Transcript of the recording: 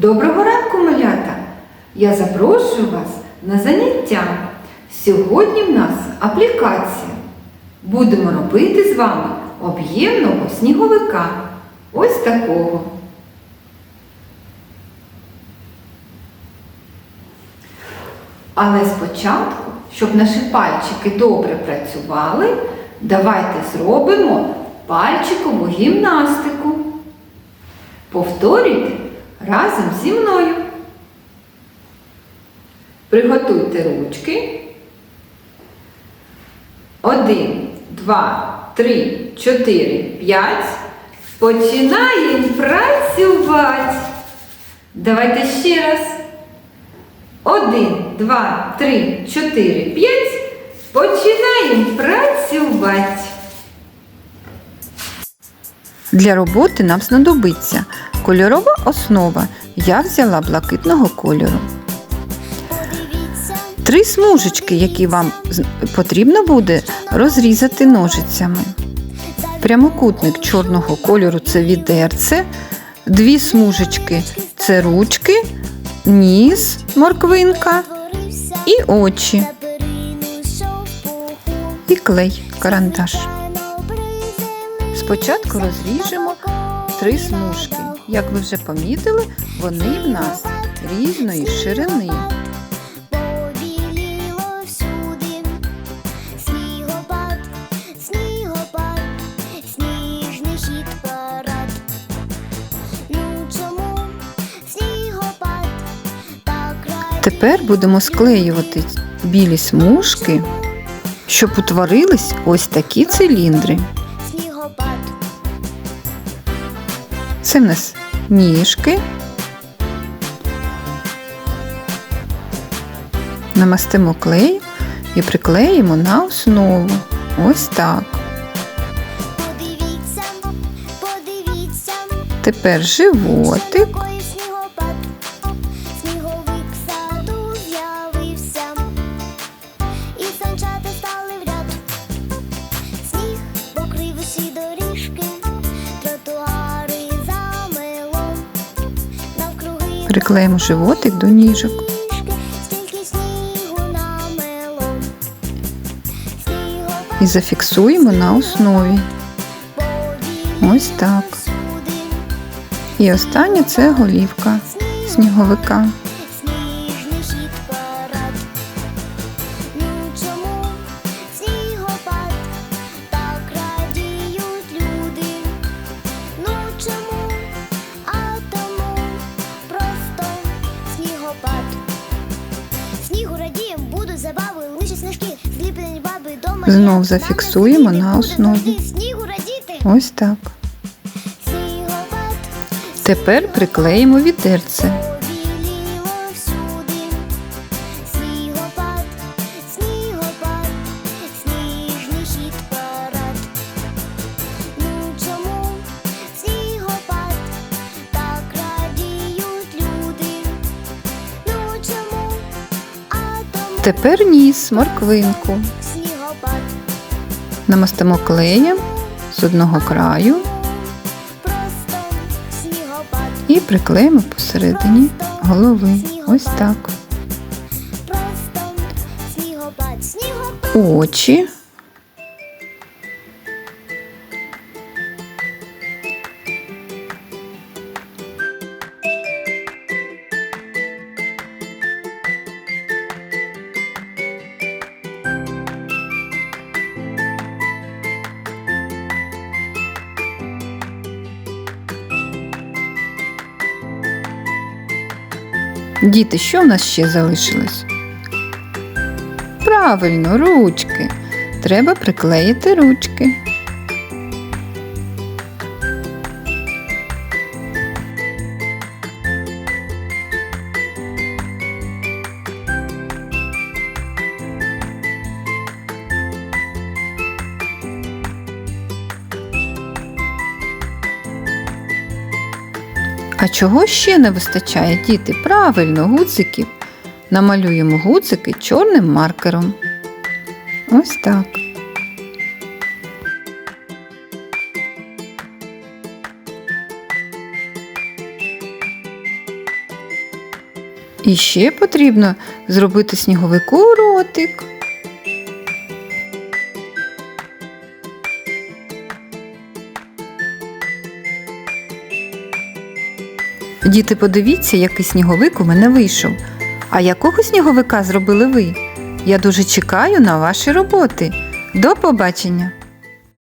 Доброго ранку, малята! Я запрошую вас на заняття. Сьогодні в нас аплікація. Будемо робити з вами об'ємного сніговика. Ось такого. Але спочатку, щоб наші пальчики добре працювали, давайте зробимо пальчикову гімнастику. Повторюйте разом зі мною. Приготуйте ручки. Один, два, три, чотири, п'ять. Починаємо працювати. Давайте ще раз. Один, два, три, чотири, п'ять. Починаємо працювати. Для роботи нам знадобиться кольорова основа. Я взяла блакитного кольору. Три смужечки, які вам потрібно буде розрізати ножицями. Прямокутник чорного кольору це відерце, дві смужечки це ручки, ніс, морквинка і очі, і клей, карандаш. Спочатку розріжемо три смужки. Як ви вже помітили, вони в нас різної ширини. Ну? Тепер будемо склеювати білі смужки, щоб утворились ось такі циліндри. Це в нас ніжки. Намастимо клей і приклеїмо на основу. Ось так. подивіться, подивіться, Тепер животик. Приклеїмо животик до ніжок. І зафіксуємо на основі. Ось так. І останнє це голівка сніговика. Знов зафіксуємо на основі. Ось так. Тепер приклеїмо парад. Ну? Ну Тепер ніс, морквинку. Намастимо клеєм з одного краю і приклеїмо посередині голови. Ось так. Очі. Діти, що в нас ще залишилось? Правильно, ручки. Треба приклеїти ручки. А чого ще не вистачає, діти? Правильно, гудзиків. Намалюємо гудзики чорним маркером. Ось так. І ще потрібно зробити сніговику ротик. Діти, подивіться, який сніговик у мене вийшов. А якого сніговика зробили ви? Я дуже чекаю на ваші роботи. До побачення!